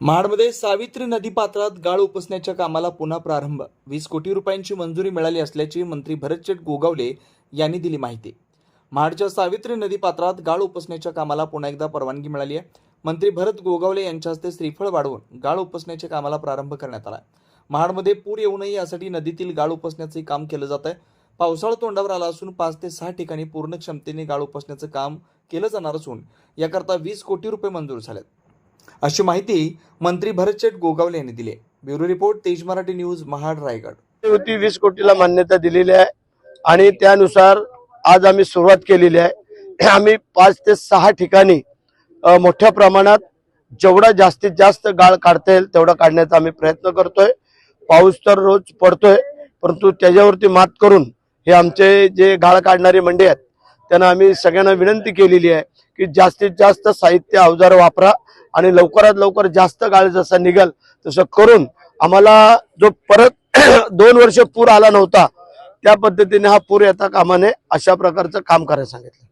महाडमध्ये सावित्री नदी पात्रात गाळ उपसण्याच्या कामाला पुन्हा प्रारंभ. वीस कोटी रुपयांची मंजुरी मिळाली असल्याची मंत्री भरतशेठ गोगावले यांनी दिली माहिती. महाडच्या सावित्री नदी पात्रात गाळ उपसण्याच्या कामाला पुन्हा एकदा परवानगी मिळाली आहे. मंत्री भरत गोगावले यांच्या हस्ते श्रीफळ वाढवून गाळ उपसण्याच्या कामाला प्रारंभ करण्यात आला महाडमध्ये पूर येऊ नये यासाठी नदीतील गाळ उपसण्याचे काम केलं जात आहे. पावसाळा तोंडावर आला असून पाच ते सहा ठिकाणी पूर्ण क्षमतेने गाळ उपसण्याचं काम केलं जाणार असून याकरता वीस कोटी रुपये मंजूर झालेत. अशी माहिती मंत्री भरतचेट गोगावले यांनी दिली. आहे. ब्युरो रिपोर्ट तेज मराठी न्यूज महाड रायगड. होती वीस कोटीला मान्यता दिलेली आहे आणि त्यानुसार आज आम्ही सुरुवात केलेली आहे. आम्ही पाच ते सहा ठिकाणी मोठ्या प्रमाणात जेवढा जास्तीत जास्त गाळ काढता येईल तेवढा काढण्याचा आम्ही प्रयत्न करतोय. पाऊस तर रोज पडतोय परंतु त्याच्यावरती मात करून हे आमचे जे गाळ काढणारे मंडळी आहेत त्यांना आम्ही सगळ्यांना विनंती केलेली आहे की जास्तीत जास्त साहित्य अवजार वापरा. आणि लवकरात लवकर जास्त गाळ जसा निघाल तसं करून आम्हाला जो परत दोन वर्ष पूर आला नव्हता त्या पद्धतीने हा पूर येता कामाने अशा प्रकारचं काम करायला सांगितलं.